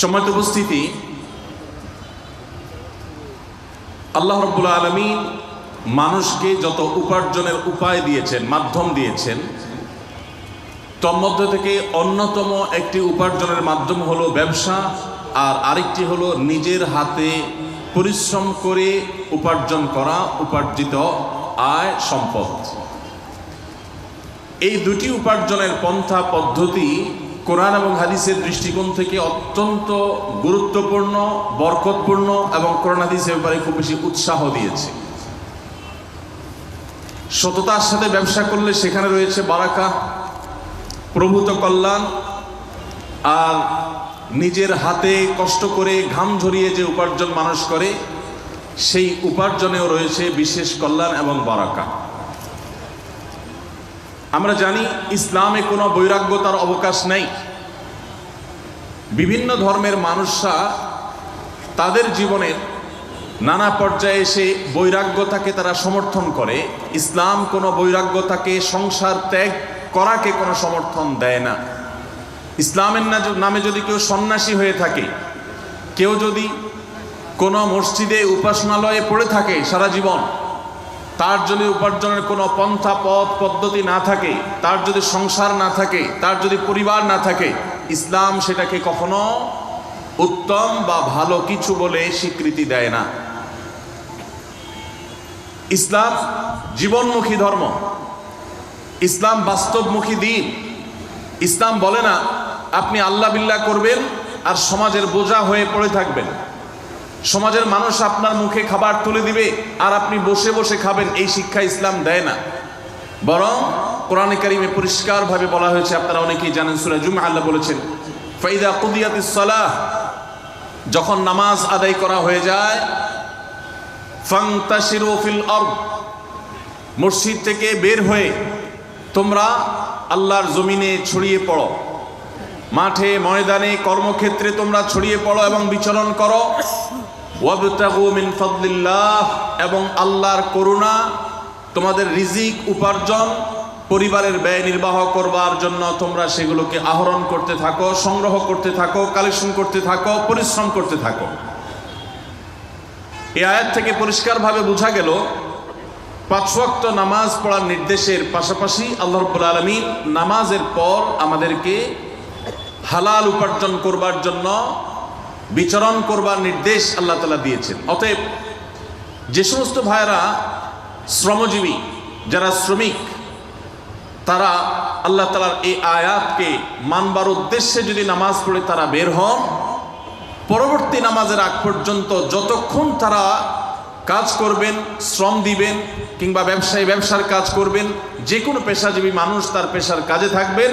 সম্মানিত উপস্থিতি, আল্লাহ রব্বুল আলমী মানুষকে যত উপার্জনের উপায় দিয়েছেন, মাধ্যম দিয়েছেন তন্মধ্য থেকে অন্যতম একটি উপার্জনের মাধ্যম হলো ব্যবসা, আর আরেকটি হলো নিজের হাতে পরিশ্রম করে উপার্জন করা, উপার্জিত আয় সম্পদ। এই দুটি উপার্জনের পন্থা পদ্ধতি কোরআন এবং হাদিসের দৃষ্টিকোণ থেকে অত্যন্ত গুরুত্বপূর্ণ, বরকতপূর্ণ এবং কোরআন হাদিসের ব্যাপারে খুব বেশি উৎসাহ দিয়েছে। সততার সাথে ব্যবসা করলে সেখানে রয়েছে বারাকা, প্রভূত কল্যাণ, আর নিজের হাতে কষ্ট করে ঘাম ঝরিয়ে যে উপার্জন মানুষ করে, সেই উপার্জনেও রয়েছে বিশেষ কল্যাণ এবং বারাকা। আমরা জানি ইসলামে কোনো বৈরাগ্যতার অবকাশ নেই। বিভিন্ন ধর্মের মানুষরা তাদের জীবনের নানা পর্যায়ে এসে বৈরাগ্যতাকে তারা সমর্থন করে। ইসলাম কোনো বৈরাগ্যতাকে সংসার ত্যাগ করাকে কোনো সমর্থন দেয় না। ইসলামের নামে যদি কেউ সন্ন্যাসী হয়ে থাকে, কেউ যদি কোনো মসজিদে উপাসনালয়ে পড়ে থাকে সারা জীবন তার যদি উপার্জনের কোনো পন্থা, পথ, পদ্ধতি না থাকে, তার যদি সংসার না থাকে, তার যদি পরিবার না থাকে, ইসলাম সেটাকে কখনো উত্তম বা ভালো কিছু বলে স্বীকৃতি দেয় না। ইসলাম জীবনমুখী ধর্ম। ইসলাম বাস্তবমুখী দিন। ইসলাম বলে না, আপনি আল্লাহ বিল্লাহ করবেন আর সমাজের বোঝা হয়ে পড়ে থাকবেন। সমাজের মানুষ আপনার মুখে খাবার তুলে দিবে আর আপনি বসে বসে খাবেন, এই শিক্ষা ইসলাম দেয় না। বরং কোরআনে কারিমে পরিষ্কারভাবে বলা হয়েছে, আপনারা অনেকেই জানেন, সুরা আল্লাহ বলেছেন, ফাইদা কুদিয়াতিস সালাহ যখন নামাজ আদায় করা হয়ে যায় মসজিদ থেকে বের হয়ে তোমরা আল্লাহর জমিনে ছড়িয়ে পড়ো। মাঠে, ময়দানে, কর্মক্ষেত্রে তোমরা ছড়িয়ে পড়ো এবং বিচরণ করো। এবং আল্লাহর করুণা তোমাদের রিজিক, উপার্জন, পরিবারের ব্যয় নির্বাহ করবার জন্য তোমরা সেগুলোকে আহরণ করতে থাকো, সংগ্রহ করতে থাকো, কালেকশন করতে থাকো, পরিশ্রম করতে থাকো। এই আয়াত থেকে পরিষ্কারভাবে বোঝা গেল, পাঁচ ওয়াক্ত নামাজ পড়ার নির্দেশের পাশাপাশি আল্লাহ রব্বুল আলমিন নামাজের পর আমাদেরকে হালাল উপার্জন করবার জন্য বিচরণ করবার নির্দেশ আল্লাহ তালা দিয়েছেন। অতএব যে সমস্ত ভাইয়েরা শ্রমজীবী, যারা শ্রমিক, তারা আল্লাহ তালার এই আয়াতকে মানবার উদ্দেশ্যে যদি নামাজ পড়ে তারা বের হন, পরবর্তী নামাজের আগ পর্যন্ত যতক্ষণ তারা কাজ করবেন, শ্রম দিবেন, কিংবা ব্যবসায়ী ব্যবসার কাজ করবেন, যে কোনো পেশাজীবী মানুষ তার পেশার কাজে থাকবেন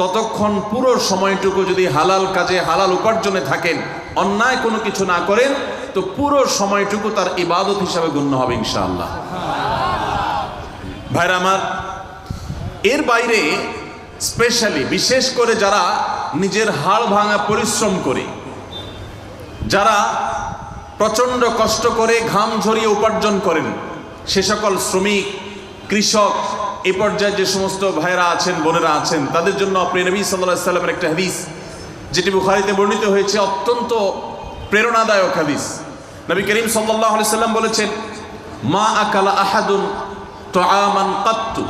ততক্ষণ পুরো সময়টুকু যদি হালাল কাজে, হালাল উপার্জনে থাকেন, অন্যায় কোনো কিছু না করেন, তো পুরো সময়টুকু তার ইবাদত হিসাবে গণ্য হবে ইনশাআল্লাহ। ভাইরা আমার, এর বাইরে স্পেশালি বিশেষ করে যারা নিজের হাড় ভাঙা পরিশ্রম করে, যারা প্রচণ্ড কষ্ট করে ঘাম ঝরিয়ে উপার্জন করেন, সে সকল শ্রমিক, কৃষক এ পর্যায়ে যে সমস্ত ভাইরা আছেন, বোনেরা আছেন, তাদের জন্য প্রেনবী সাল্লাহ সাল্লামের একটা হাদিস, যেটি বুখারিতে বর্ণিত হয়েছে, অত্যন্ত প্রেরণাদায়ক হাদিস। নবী করিম সাল্লাহ সাল্লাম বলেছেন, মা আকালা আহাদুন তো আমান কাত্তু।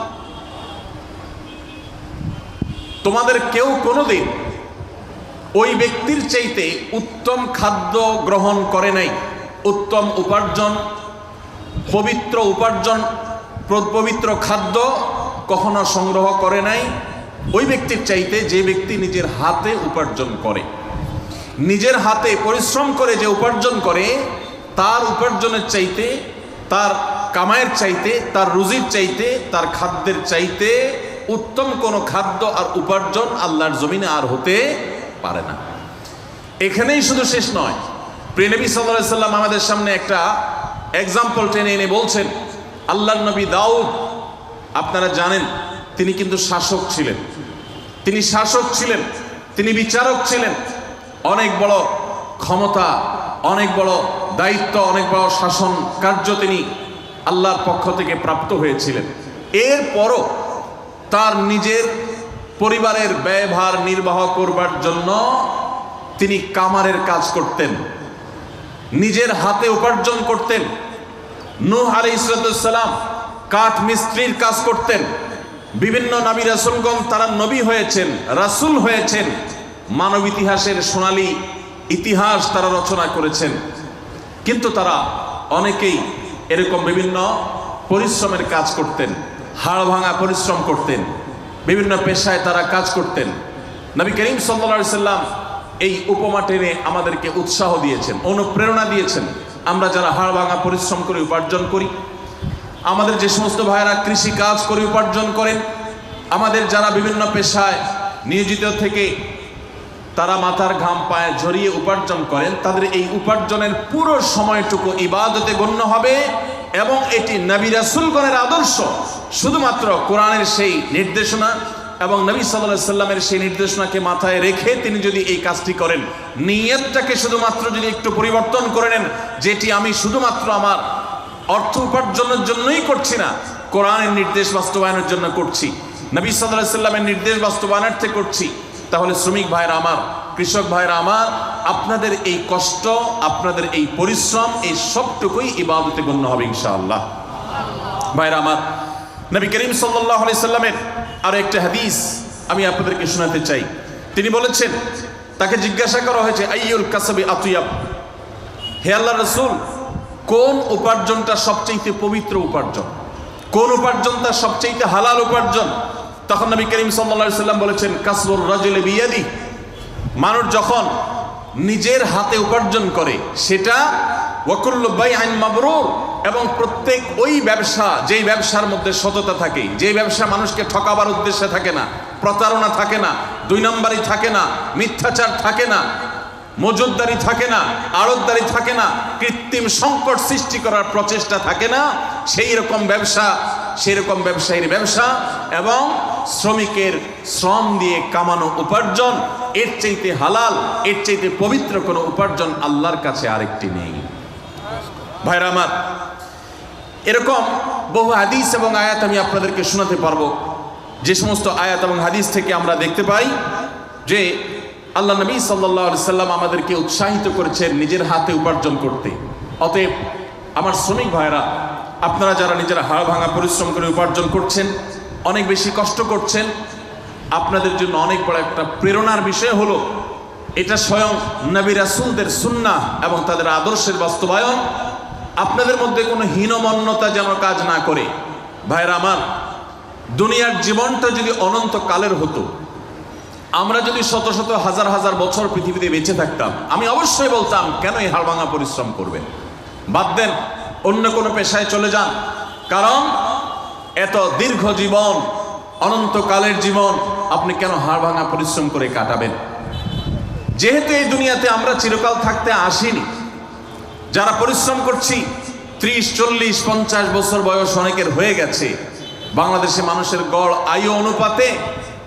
তোমাদের কেউ কোনোদিন ওই ব্যক্তির চাইতে উত্তম খাদ্য গ্রহণ করে নাই। উত্তম উপার্জন, পবিত্র উপার্জন পবিত্র খাদ্য কখনো সংগ্রহ করে নাই। ওই ব্যক্তির চাইতে যে ব্যক্তি নিজের হাতে উপার্জন করে, নিজের হাতে পরিশ্রম করে যে উপার্জন করে, তার উপার্জনের চাইতে, তার কামায়ের চাইতে, তার রুজির চাইতে, তার খাদ্যের চাইতে উত্তম কোনো খাদ্য আর উপার্জন আল্লাহর জমিনে আর হতে পারে না। এখানেই শুধু শেষ নয় প্রেনবী সাল্লাহ সাল্লাম আমাদের সামনে একটা এক্সাম্পল টেনে এনে বলছেন আল্লাহ নবী দাউদ, আপনারা জানেন, তিনি কিন্তু শাসক ছিলেন। তিনি শাসক ছিলেন, তিনি বিচারক ছিলেন। অনেক বড় ক্ষমতা, অনেক বড় দায়িত্ব, অনেক বড় শাসন কার্য তিনি আল্লাহর পক্ষ থেকে প্রাপ্ত হয়েছিলেন। এরপরও তার নিজের পরিবারের ব্যয়ভার নির্বাহ করবার জন্য তিনি কামারের কাজ করতেন, নিজের হাতে উপার্জন করতেন। নূহ আলী ইসরাতাম কাঠ মিস্ত্রির কাজ করতেন। বিভিন্ন নবী রাসুলগণ তারা নবী হয়েছেন, রাসুল হয়েছেন। মানব ইতিহাসের সোনালী ইতিহাস তারা রচনা করেছেন। কিন্তু তারা অনেকেই এরকম বিভিন্ন পরিশ্রমের কাজ করতেন হাড় ভাঙা পরিশ্রম করতেন, বিভিন্ন পেশায় তারা কাজ করতেন। নবী করিম সাল্লা সাল্লাম এই উপমা টেনে আমাদেরকে উৎসাহ দিয়েছেন, অনুপ্রেরণা দিয়েছেন। আমরা যারা হাড় ভাঙা পরিশ্রম করে, উপার্জন করি, আমাদের যে সমস্ত ভাইয়েরা কৃষি কাজ করে, উপার্জন করেন আমাদের যারা বিভিন্ন পেশায় নিয়োজিত থেকে তারা মাথার ঘাম পায়ে ঝরিয়ে উপার্জন করেন, তাদের এই উপার্জনের পুরো সময়টুকু ইবাদতে গণ্য হবে এবং এটি নবী রাসুলগণের আদর্শ। শুধুমাত্র কোরআনের সেই নির্দেশনা এবং নবী সাল্লাহ সাল্লামের সেই নির্দেশনাকে মাথায় রেখে তিনি যদি এই কাজটি করেন, নিয়তটাকে শুধুমাত্র যদি একটু পরিবর্তন করে নেন, যেটি আমি শুধুমাত্র আমার অর্থ উপার্জনের জন্যই করছি না, কোরআনের নির্দেশ বাস্তবায়নের জন্য করছি, নবী সাল্লাহ সাল্লামের নির্দেশ বাস্তবায়নার্থে করছি, তাহলে শ্রমিক ভাইরা আমার, কৃষক ভাইরা আমার, আপনাদের এই কষ্ট, আপনাদের এই পরিশ্রম, এই সবটুকুই ইবাদতে গণ্য হবে ইনশাআল্লাহ। ভাইরা আমার, নবী করিম সাল্লাহ আলি সাল্লামের আরও একটা হাদিস আমি আপনাদেরকে শোনাতে চাই। তিনি বলেছেন, তাকে জিজ্ঞাসা করা হয়েছে, আইয়ুল কাসাবি আতুয়াব? হে আল্লাহ রসুল, কোন উপার্জনটা সবচেয়ে পবিত্র উপার্জন? কোন উপার্জনটা সবচেয়ে হালাল উপার্জন? তখন নবী করিম সাল্লা সাল্লাম বলেছেন কাসবুর রাজুলে বিয়াদি মানুষ যখন নিজের হাতে উপার্জন করে, সেটা ওয়াকুল্লুবাই আইন মাবরুর এবং প্রত্যেক ওই ব্যবসা, যেই ব্যবসার মধ্যে সততা থাকে, যেই ব্যবসা মানুষকে ঠকাবার উদ্দেশ্যে থাকে না, প্রতারণা থাকে না, দুই নম্বরই থাকে না, মিথ্যাচার থাকে না, মজুদদারি থাকে না, আড়তদারি থাকে না, কৃত্রিম সংকট সৃষ্টি করার প্রচেষ্টা থাকে না, সেই রকম ব্যবসা, সেই রকম ব্যবসায়ীর ব্যবসা এবং শ্রমিকের শ্রম দিয়ে কামানো উপার্জন, এর চাইতে হালাল, এর চাইতে পবিত্র কোনো উপার্জন আল্লাহর কাছে আরেকটি নেই। ভাইরা আমার, এরকম বহু হাদিস এবং আয়াত আমি আপনাদেরকে শোনাতে পারব। যে সমস্ত আয়াত এবং হাদিস থেকে আমরা দেখতে পাই যে আল্লাহ নবী সাল্লাহ সাল্লাম আমাদেরকে উৎসাহিত করেছেন নিজের হাতে উপার্জন করতে। অতএব আমার শ্রমিক ভাইরা, আপনারা যারা নিজের হাড় ভাঙা পরিশ্রম করে উপার্জন করছেন, অনেক বেশি কষ্ট করছেন, আপনাদের জন্য অনেক বড় একটা প্রেরণার বিষয় হলো, এটা স্বয়ং নবী রাসুলদের সুন্না এবং তাদের আদর্শের বাস্তবায়ন আপনাদের মধ্যে কোনো হীনমন্যতা যেন কাজ না করে। ভাইরা আমার, দুনিয়ার জীবনটা যদি অনন্ত কালের হতো, আমরা যদি শত শত হাজার হাজার বছর পৃথিবীতে বেঁচে থাকতাম, আমি অবশ্যই বলতাম, কেন এই হাড়ভাঙা পরিশ্রম করবেন? বাদ দেন, অন্য কোনো পেশায় চলে যান। কারণ এত দীর্ঘ জীবন, অনন্তকালের জীবন, আপনি কেন হাড় ভাঙা পরিশ্রম করে কাটাবেন? যেহেতু এই দুনিয়াতে আমরা চিরকাল থাকতে আসিনি যারা পরিশ্রম করছি, ত্রিশ, চল্লিশ, পঞ্চাশ বছর বয়স অনেকের হয়ে গেছে। বাংলাদেশে মানুষের গড়, আয়ু, অনুপাতে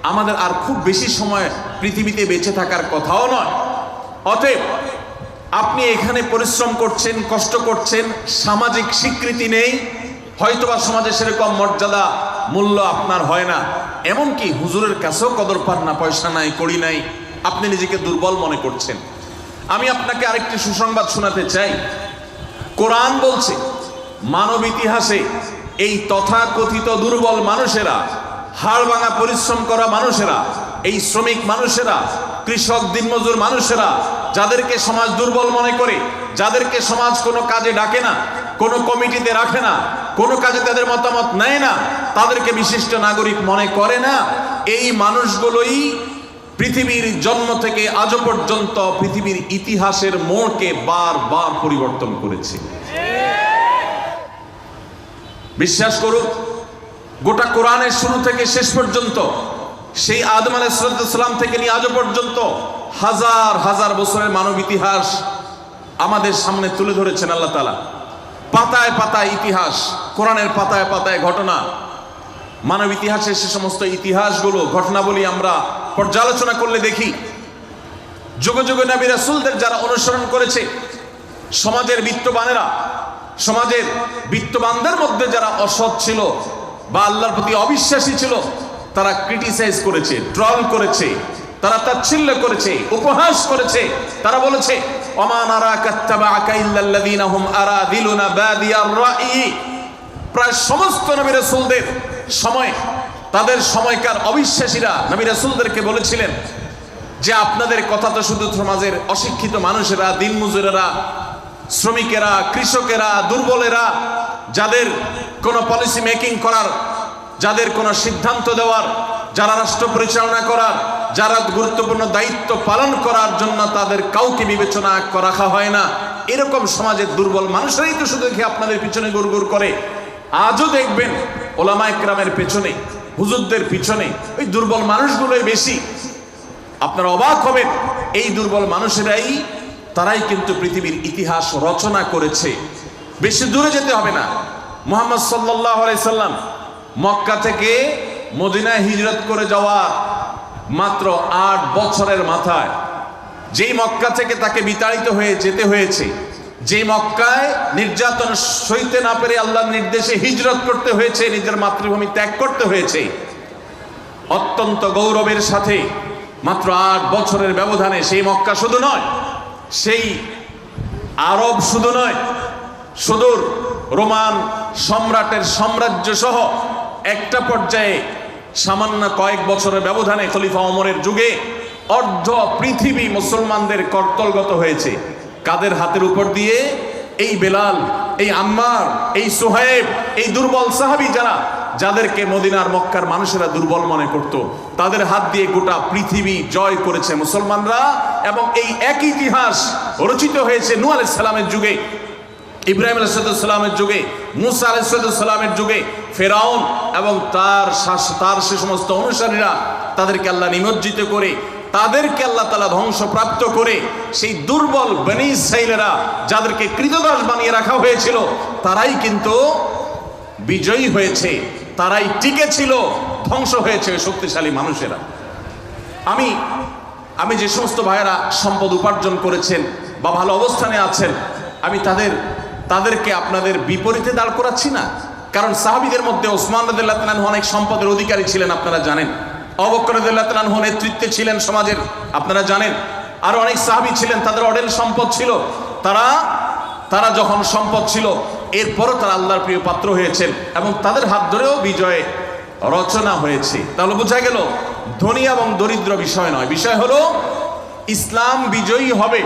আমাদের আর খুব বেশি সময় পৃথিবীতে বেঁচে থাকার কথাও নয়। অতএব আপনি এখানে পরিশ্রম করছেন, কষ্ট করছেন, সামাজিক স্বীকৃতি নেই, হয়তোবা সমাজে সেরকম মর্যাদা, মূল্য আপনার হয় না। এমনকি হুজুরের কাছেও কদর পান না, পয়সা নাই করি নাই, আপনি নিজেকে দুর্বল মনে করছেন। আমি আপনাকে আরেকটি সুসংবাদ শোনাতে চাই। কোরআন বলছে, মানব ইতিহাসে এই তথাকথিত দুর্বল মানুষেরা, হাড় ভাঙা পরিশ্রম করা মানুষেরা, এই শ্রমিক মানুষেরা, কৃষক, দিনমজুর মানুষেরা, যাদেরকে সমাজ দুর্বল মনে করে, যাদেরকে সমাজ কোনো কাজে ডাকে না, কোনো কমিটিতে রাখে না, কোনো কাজে তাদের মতামত নেয় না, তাদেরকে বিশিষ্ট নাগরিক মনে করে না, এই মানুষগুলোই পৃথিবীর জন্ম থেকে আজও পর্যন্ত পৃথিবীর ইতিহাসের মোড়কে বারবার পরিবর্তন করেছে। বিশ্বাস করুন, গোটা কোরআনের শুরু থেকে শেষ পর্যন্ত, সেই আদম আলাইসালাম থেকে নিয়ে আজও পর্যন্ত হাজার হাজার বছরের মানব ইতিহাস আমাদের সামনে তুলে ধরেছেন আল্লাহ তালা পাতায় পাতায় ইতিহাস, কোরআনের পাতায় পাতায় ঘটনা মানব ইতিহাসের সে সমস্ত ইতিহাসগুলো, ঘটনাবলী আমরা পর্যালোচনা করলে দেখি, যুগে যুগে নবী রাসুলদের যারা অনুসরণ করেছে, সমাজের বিত্তবানেরা, সমাজের বিত্তবানদের মধ্যে যারা অসৎ ছিল বা আল্লাহর প্রতি অবিশ্বাসী ছিল, তারা ক্রিটিসাইজ করেছে ট্রল করেছে, তারা তাচ্ছিল্য করেছে, উপহাস করেছে, তারা বলেছে প্রায় সমস্ত নবী রাসূলদের সময়, তাদের সময়কার অবিশ্বাসীরা নবী রাসূলদেরকে বলেছিলেন যে আপনাদের কথা তো শুধু সমাজের অশিক্ষিত মানুষেরা দিনমজুরেরা শ্রমিকেরা, কৃষকেরা, দুর্বলেরা, যাদের কোনো পলিসি মেকিং করার, যাদের কোনো সিদ্ধান্ত দেওয়ার, যারা রাষ্ট্র পরিচালনা করার, যারা গুরুত্বপূর্ণ দায়িত্ব পালন করার জন্য তাদের কাউকে বিবেচনা রাখা হয় না। এরকম সমাজের দুর্বল মানুষরাই তো শুধু আপনাদের পিছনে গুড় করে। আজও দেখবেন ওলামা একরামের পেছনে, হুজুরদের পিছনে, ওই দুর্বল মানুষগুলোই বেশি। আপনারা অবাক হবেন, এই দুর্বল মানুষেরাই, তারাই কিন্তু পৃথিবীর ইতিহাস রচনা করেছে। বেশি দূরে যেতে হবে না। মোহাম্মদ সাল্লাহ সাল্লাম মক্কা থেকে মদিনায় হিজরত করে যাওয়া মাত্র আট বছরের মাথায়, যেই মক্কা থেকে তাকে বিতাড়িত হয়ে যেতে হয়েছে যে মক্কায় নির্যাতন সইতে না পেরে আল্লাহর নির্দেশে হিজরত করতে হয়েছে, নিজের মাতৃভূমি ত্যাগ করতে হয়েছে, অত্যন্ত গৌরবের সাথে মাত্র আট বছরের ব্যবধানে সেই মক্কা শুধু নয়, সেই আরব শুধু নয়, সুদূর রোমান সম্রাটের সাম্রাজ্য সহ একটা পর্যায়ে সামান্য কয়েক বছরের ব্যবধানে খলিফা অমরের যুগে অর্ধ পৃথিবী মুসলমানদের কর্তলগত হয়েছে। কাদের হাতের উপর দিয়ে এই বেলাল, এই আম্মার, এই সোহেব এই দুর্বল সাহাবি যারা, যাদেরকে মদিনার মক্কার মানুষেরা দুর্বল মনে করত, তাদের হাত দিয়ে গোটা পৃথিবী জয় করেছে মুসলমানরা এবং এই এক ইতিহাস রচিত হয়েছে নূ আলাইহিস সালামের যুগে, ইব্রাহিম আলাইসালামের যুগে, মুসা আলাইসালামের যুগে, ফেরাউন এবং তার তার সে সমস্ত অনুসারীরা তাদেরকে আল্লাহ নিমজ্জিত করে তাদেরকে আল্লাহ তালা ধ্বংসপ্রাপ্ত করে সেই দুর্বল বেনি সাইলেরা যাদেরকে কৃতদাস বানিয়ে রাখা হয়েছিল, তারাই কিন্তু বিজয়ী হয়েছে, তারাই টিকে ছিল ধ্বংস হয়েছে শক্তিশালী মানুষেরা। আমি আমি যে সমস্ত ভাইয়েরা সম্পদ উপার্জন করেছেন বা ভালো অবস্থানে আছেন, আমি তাদের, তাদেরকে আপনাদের বিপরীতে দাঁড় করাচ্ছি না। কারণ সাহাবিদের মধ্যে ওসমান রদুল্লাহ অনেক সম্পদের অধিকারী ছিলেন, আপনারা জানেন। অবকর রদুল্লাহ নেতৃত্বে ছিলেন সমাজের, আপনারা জানেন। আরও অনেক সাহাবি ছিলেন, তাদের অডেল সম্পদ ছিল। তারা তারা যখন সম্পদ ছিল, এরপরও তারা আল্লাহর প্রিয় পাত্র হয়েছেন এবং তাদের হাত ধরেও বিজয়ে রচনা হয়েছে। তাহলে বোঝা গেল, ধনী এবং দরিদ্র বিষয় নয়। বিষয় হলো, ইসলাম বিজয়ী হবে।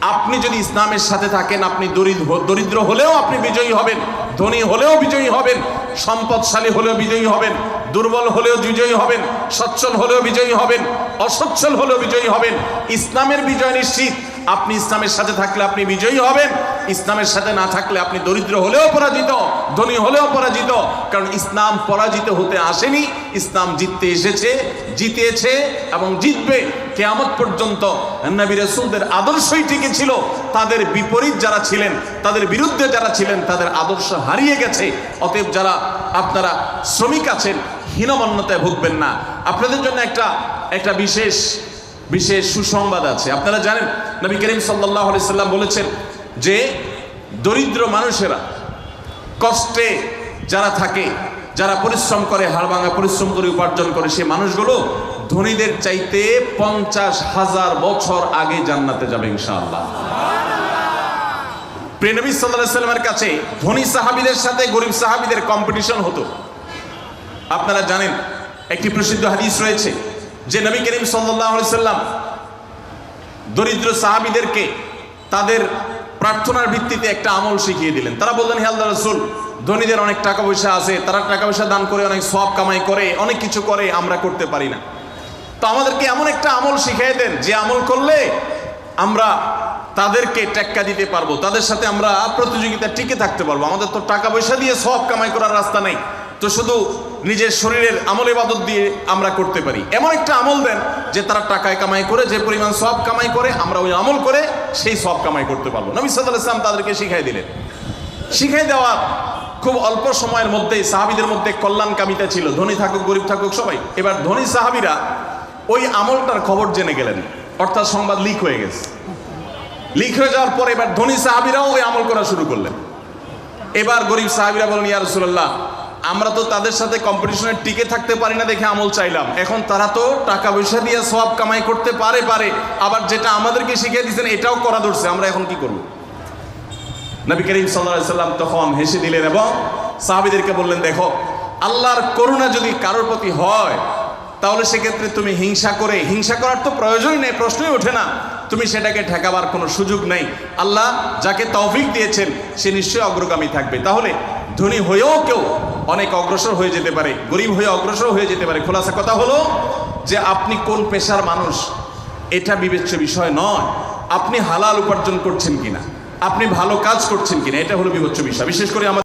আপনি যদি ইসলামের সাথে থাকেন, আপনি দরিদ্র দরিদ্র হলেও আপনি বিজয়ী হবেন। ধনী হলেও বিজয়ী হবেন, সম্পদশালী হলেও বিজয়ী হবেন, দুর্বল হলেও বিজয়ী হবেন, সচ্ছল হলেও বিজয়ী হবেন, অসচ্ছল হলেও বিজয়ী হবেন। ইসলামের বিজয় নিশ্চিত আপনি ইসলামের সাথে থাকলে আপনি বিজয়ী হবেন। ইসলামের সাথে না থাকলে আপনি দরিদ্র হলেও পরাজিত, ধনী হলেও পরাজিত। কারণ ইসলাম পরাজিত হতে আসেনি, ইসলাম জিততে এসেছে, জিতেছে এবং জিতবে। কেয়ামত পর্যন্ত নবী রসুলদের আদর্শই টিকে ছিল। তাদের বিপরীত যারা ছিলেন, তাদের বিরুদ্ধে যারা ছিলেন, তাদের আদর্শ হারিয়ে গেছে। অতএব যারা আপনারা শ্রমিক আছেন, হীনমন্যতায় ভুগবেন না। আপনাদের জন্য একটা একটা বিশেষ বিশেষ সুসংবাদ আছে। আপনারা জানেন নবী করিম সাল্লাহ সাল্লাম বলেছেন যে দরিদ্র মানুষেরা কষ্টে যারা থাকে, যারা পরিশ্রম করে, হাড় ভাঙা পরিশ্রম করে, উপার্জন করে সে মানুষগুলো ধনীদের চাইতে পঞ্চাশ হাজার বছর আগে জান্নাতে যাবে ইনশাআল্লাহ। প্রেনবী সাল্লামের কাছে ধনী সাহাবিদের সাথে গরিব সাহাবিদের কম্পিটিশন হতো। আপনারা জানেন, একটি প্রসিদ্ধ হাদিস রয়েছে যে নবী করিম সাল্লাহ সাল্লাম দরিদ্র সাহাবিদেরকে তাদের প্রার্থনার ভিত্তিতে একটা আমল শিখিয়ে দিলেন। তারা বললেন, হে রসুল, ধনীদের অনেক টাকা পয়সা আছে, তারা টাকা পয়সা দান করে, অনেক সব কামাই করে, অনেক কিছু করে, আমরা করতে পারি না। তো আমাদেরকে এমন একটা আমল শিখিয়ে দেন, যে আমল করলে আমরা তাদেরকে টেক্কা দিতে পারব, তাদের সাথে আমরা প্রতিযোগিতা টিকে থাকতে পারব। আমাদের তো টাকা পয়সা দিয়ে সব কামাই করার রাস্তা নেই। তো শুধু নিজের শরীরের আমল ইবাদত দিয়ে আমরা করতে পারি। এমন একটা আমল দেন যে তারা টাকায় কামাই করে, যে পরিমাণ সব কামাই করে, আমরা ওই আমল করে সেই সব কামাই করতে পারব। নবী সাল্লাহ ইসলাম তাদেরকে শিখাই দিলেন। শিখাই দেওয়া খুব অল্প সময়ের মধ্যেই সাহাবিদের মধ্যে কল্যাণকামিতা ছিল। ধনী থাকুক, গরিব থাকুক, সবাই। এবার ধনী সাহাবিরা ওই আমলটার খবর জেনে গেলেন। অর্থাৎ সংবাদ লিক হয়ে গেছে। লিক হয়ে যাওয়ার পর এবার ধনী সাহাবিরাও ওই আমল করা শুরু করলেন। এবার গরিব সাহাবিরা বলেন, ইয়া রসুল্লাহ আমরা তো তাদের সাথে কম্পিটিশনে টিকে থাকতে পারি না দেখে আমল চাইলাম। এখন তারা তো টাকা পয়সা দিয়ে সব কামাই করতে পারে পারে। আবার যেটা আমাদেরকে শিখিয়ে দিয়েছেন, এটাও করা ধরছে। আমরা এখন কি করব? নবী করিম সাল্লাল্লাহু সাল্লাম তখন হেসে দিলেন এবং সাহাবিদেরকে বললেন, দেখো, আল্লাহর করুণা যদি কারোর প্রতি হয়, তাহলে সেক্ষেত্রে তুমি হিংসা করে হিংসা করার তো প্রয়োজনই নেই, প্রশ্নই ওঠে না। তুমি সেটাকে ঠেকাবার কোনো সুযোগ নেই। আল্লাহ যাকে তৌফিক দিয়েছেন, সে নিশ্চয়ই অগ্রগামী থাকবে। তাহলে ধনী হয়েও কেউ অনেক অগ্রসর হয়ে যেতে পারে, গরিব হয়ে অগ্রসর হয়ে যেতে পারে। খোলাসা কথা হলো যে আপনি কোন পেশার মানুষ? এটা বিবেচ্য বিষয় নয়। আপনি হালাল উপার্জন করছেন কিনা? আপনি ভালো কাজ করছেন কিনা? এটা হলো বিবেচ্য বিষয়। বিশেষ করে আমাদের